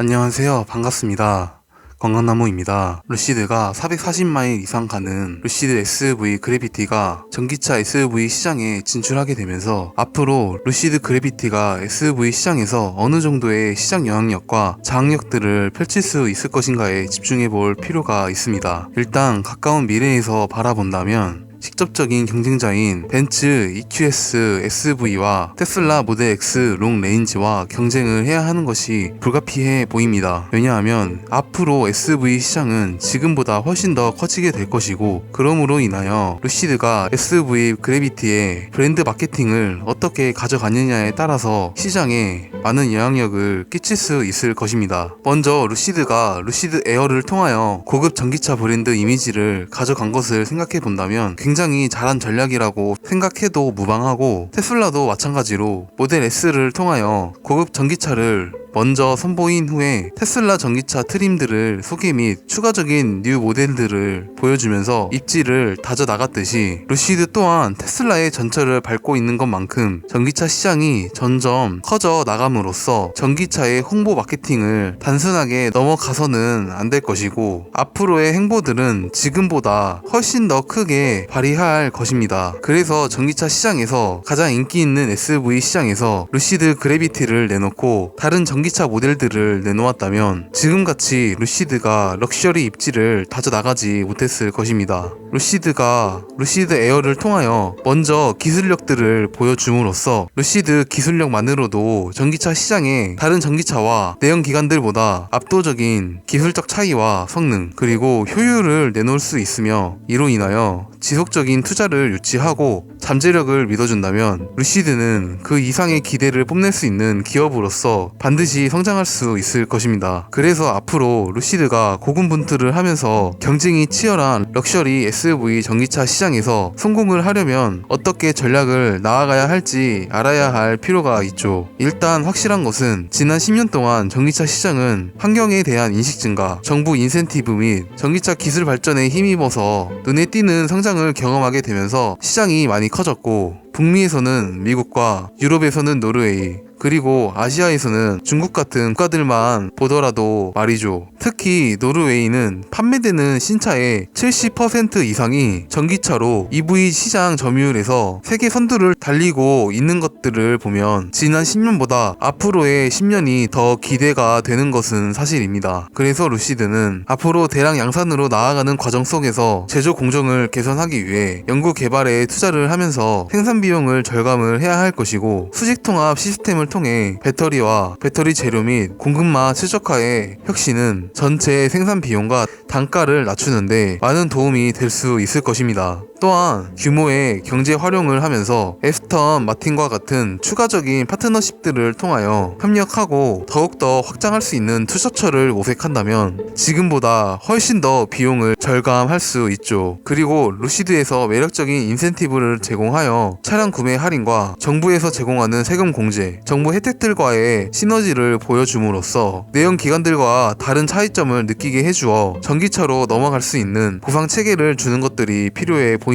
안녕하세요. 반갑습니다. 건강나무입니다. 루시드가 440마일 이상 가는 루시드 SV 그래비티가 전기차 SV 시장에 진출하게 되면서 앞으로 루시드 그래비티가 SV 시장에서 어느 정도의 시장 영향력과 장악력들을 펼칠 수 있을 것인가에 집중해 볼 필요가 있습니다. 일단 가까운 미래에서 바라본다면 직접적인 경쟁자인 벤츠 EQS SV와 테슬라 모델 X 롱 레인지와 경쟁을 해야 하는 것이 불가피해 보입니다. 왜냐하면 앞으로 SV 시장은 지금보다 훨씬 더 커지게 될 것이고 그러므로 인하여 루시드가 SV 그래비티의 브랜드 마케팅을 어떻게 가져가느냐에 따라서 시장에 많은 영향력을 끼칠 수 있을 것입니다. 먼저 루시드가 루시드 에어를 통하여 고급 전기차 브랜드 이미지를 가져간 것을 생각해 본다면 굉장히 잘한 전략이라고 생각해도 무방하고 테슬라도 마찬가지로 모델 S를 통하여 고급 전기차를 먼저 선보인 후에 테슬라 전기차 트림들을 소개 및 추가적인 뉴 모델들을 보여주면서 입지를 다져 나갔듯이 루시드 또한 테슬라의 전철을 밟고 있는 것만큼 전기차 시장이 점점 커져 나감으로써 전기차의 홍보 마케팅을 단순하게 넘어가서는 안 될 것이고 앞으로의 행보들은 지금보다 훨씬 더 크게 발휘할 것입니다. 그래서 전기차 시장에서 가장 인기 있는 SV 시장에서 루시드 그래비티를 내놓고 다른 전기차 모델들을 내놓았다면 지금같이 루시드가 럭셔리 입지를 다져 나가지 못했을 것입니다. 루시드가 루시드 에어를 통하여 먼저 기술력들을 보여줌으로써 루시드 기술력만으로도 전기차 시장에 다른 전기차와 내연 기관들보다 압도적인 기술적 차이와 성능 그리고 효율을 내놓을 수 있으며 이로 인하여 지속 적인 투자를 유치하고 잠재력을 믿어준다면 루시드는 그 이상의 기대를 뽐낼 수 있는 기업으로서 반드시 성장할 수 있을 것입니다. 그래서 앞으로 루시드가 고군분투를 하면서 경쟁이 치열한 럭셔리 SV 전기차 시장에서 성공을 하려면 어떻게 전략을 나아가야 할지 알아야 할 필요가 있죠. 일단 확실한 것은 지난 10년 동안 전기차 시장은 환경에 대한 인식 증가, 정부 인센티브 및 전기차 기술 발전에 힘입어서 눈에 띄는 성장을 경험하게 되면서 시장이 많이 커졌고 북미에서는 미국과 유럽에서는 노르웨이 그리고 아시아에서는 중국 같은 국가들만 보더라도 말이죠. 특히 노르웨이는 판매되는 신차의 70% 이상이 전기차로 EV 시장 점유율에서 세계 선두를 달리고 있는 것들을 보면 지난 10년보다 앞으로의 10년이 더 기대가 되는 것은 사실입니다. 그래서 루시드는 앞으로 대량 양산으로 나아가는 과정 속에서 제조 공정을 개선하기 위해 연구 개발에 투자를 하면서 생산 비용을 절감을 해야 할 것이고 수직 통합 시스템을 통해 배터리와 배터리 재료 및 공급망 최적화의 혁신은 전체 생산 비용과 단가를 낮추는데 많은 도움이 될 수 있을 것입니다. 또한 규모의 경제 활용을 하면서 에스턴 마틴과 같은 추가적인 파트너십들을 통하여 협력하고 더욱더 확장할 수 있는 투자처를 모색한다면 지금보다 훨씬 더 비용을 절감할 수 있죠. 그리고 루시드에서 매력적인 인센티브를 제공하여 차량 구매 할인과 정부에서 제공하는 세금 공제, 정부 혜택들과의 시너지를 보여줌으로써 내연 기관들과 다른 차이점을 느끼게 해주어 전기차로 넘어갈 수 있는 보상 체계를 주는 것들이 필요해 보입니다.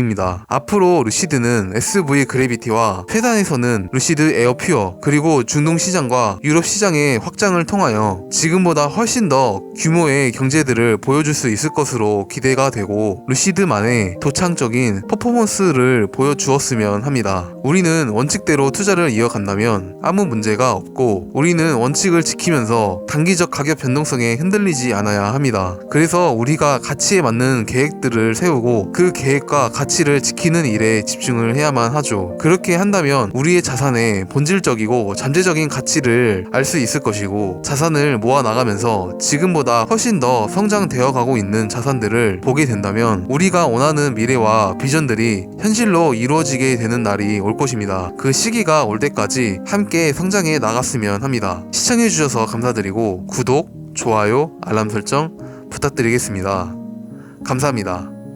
앞으로 루시드는 SV 그래비티와 회단에서는 루시드 에어 퓨어 그리고 중동 시장과 유럽 시장의 확장을 통하여 지금보다 훨씬 더 규모의 경제들을 보여줄 수 있을 것으로 기대가 되고 루시드만의 도창적인 퍼포먼스를 보여주었으면 합니다. 우리는 원칙대로 투자를 이어간다면 아무 문제가 없고 우리는 원칙을 지키면서 단기적 가격 변동성에 흔들리지 않아야 합니다. 그래서 우리가 가치에 맞는 계획들을 세우고 그 계획과 가치를 지키는 일에 집중을 해야만 하죠. 그렇게 한다면 우리의 자산의 본질적이고 잠재적인 가치를 알 수 있을 것이고 자산을 모아 나가면서 지금보다 훨씬 더 성장되어 가고 있는 자산들을 보게 된다면 우리가 원하는 미래와 비전들이 현실로 이루어지게 되는 날이 올 것입니다. 그 시기가 올 때까지 함께 성장해 나갔으면 합니다. 시청해주셔서 감사드리고 구독, 좋아요, 알람 설정 부탁드리겠습니다. 감사합니다.